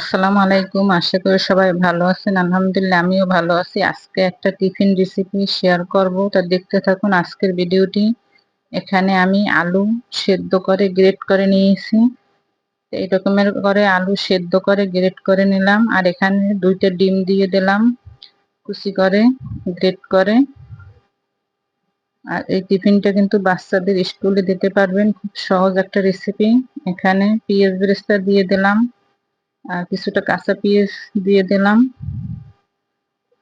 আসসালামু আলাইকুম। আশা করি সবাই ভালো আছেন। আলহামদুলিল্লাহ, আমিও ভালো আছি। আজকে একটা টিফিন রেসিপি শেয়ার করব। তা দেখতে থাকুন আজকের ভিডিওটি। এখানে আমি আলু সেদ্ধ করে গ্রেট করে নিয়েছি। এই রকমের করে আলু সেদ্ধ করে গ্রেট করে নিলাম। আর এখানে দুইটা ডিম দিয়ে দিলাম কুচি করে গ্রেট করে। আর এই টিফিনটা কিন্তু বাচ্চাদের স্কুলে দিতে পারবেন। খুব সহজ একটা রেসিপি এখানে পেঁয়াজ বেরেস্তা দিয়ে দিলাম। আর কিছুটা কাঁচা পেঁয়াজ দিয়ে দিলাম।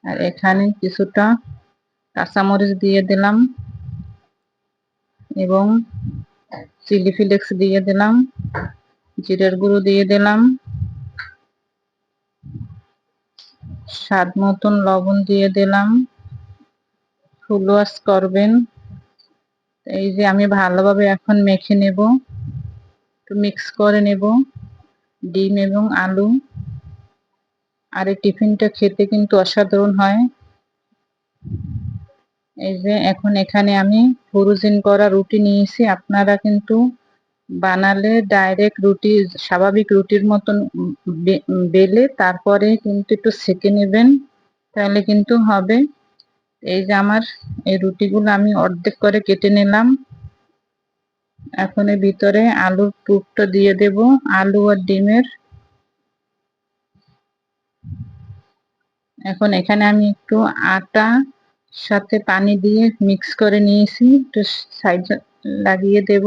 আর এখানে কিছুটা কাঁচামরিচ দিয়ে দিলাম এবং চিলি ফ্লেক্স দিয়ে দিলাম, জিরের গুঁড়ো দিয়ে দিলাম, স্বাদ মতন লবণ দিয়ে দিলাম। ফুল ওয়াশ করবেন। এই যে আমি ভালোভাবে এখন মেখে নেব, একটু মিক্স করে নেব। ডিম এবং আলু। আর এই টিফিনটা খেতে কিন্তু অসাধারণ হয়। এই যে এখন এখানে আমি ফুরুজিন করা রুটি নিয়েছি। আপনারা কিন্তু বানালে ডাইরেক্ট রুটি, স্বাভাবিক রুটির মতন বেলে তারপরে কিন্তু একটু সেকে নেবেন, তাহলে কিন্তু হবে। এই যে আমার এই রুটিগুলো আমি অর্ধেক করে কেটে নিলাম। এখন এর ভিতরে আলুর টুকটা দিয়ে দেব, আলু আর ডিমের। এখন এখানে আমি একটু আটা সাথে পানি দিয়ে মিক্স করে নিয়েছি, একটু সাইড লাগিয়ে দেব।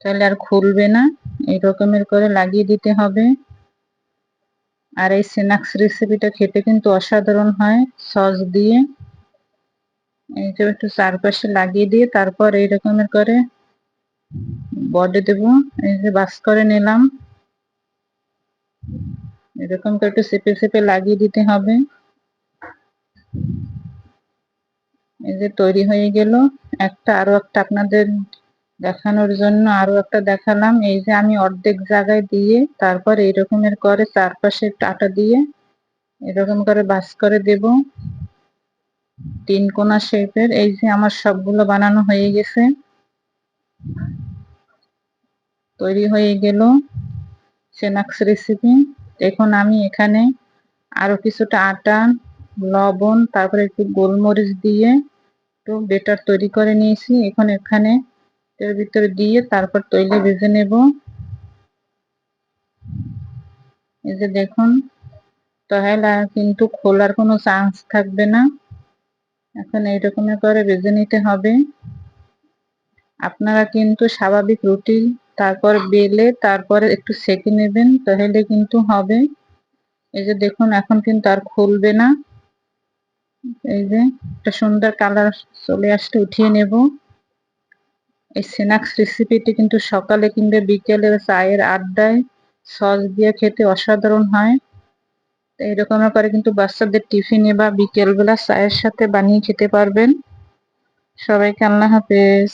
তাহলে আর খুলবে না এই রকমের করে লাগিয়ে দিতে হবে। আর এই স্ন্যাক্স রেসিপিটা খেতে কিন্তু অসাধারণ হয়, সস দিয়ে। এই একটু চারপাশে লাগিয়ে দিয়ে তারপর এই রকমের করে বডি দেব। এই যে বাস করে নিলাম। এরকম করে একটু চেপে চেপে লাগিয়ে দিতে হবে। এই যে তৈরি হয়ে গেল। একটা আরও একটা আপনাদের দেখানোর জন্য আরও একটা দেখালাম। এই যে আমি অর্ধেক জায়গায় দিয়ে তারপর এইরকমের করে চারপাশে আটা দিয়ে এরকম করে বাস করে দেব। তিন কোনা শেপের এই যে আমার সবগুলো বানানো হয়ে গেছে। তৈরি হয়ে গেল সেনাক্স রেসিপি এখন আমি এখানে আরও কিছুটা আটা, লবণ, তারপরে একটু গোলমরিচ দিয়ে একটু বেটার তৈরি করে নিয়েছি। এখন এখানে এর ভিতরে দিয়ে তারপর তৈলে ভেজে নেব। এই যে দেখুন, তাহলে কিন্তু খোলার কোনো চান্স থাকবে না। এখন এইরকমের করে ভেজে নিতে হবে। আপনারা কিন্তু স্বাভাবিক রুটি তারপর বেলে তারপরে একটু সেকে নেবেন, তাহলে কিন্তু হবে। এই যে দেখুন, এখন কিন্তু আর খুলবে না। এই যে একটা সুন্দর কালার চলে আসতে উঠিয়ে নেব। এই স্ন্যাক্স রেসিপিটি কিন্তু সকালে কিংবা বিকেলে চায়ের আড্ডায় সস দিয়ে খেতে অসাধারণ হয়। এইরকম করে কিন্তু বাচ্চাদের টিফিনে বা বিকেলবেলা চায়ের সাথে বানিয়ে খেতে পারবেন। সবাইকে আল্লাহ হাফেজ।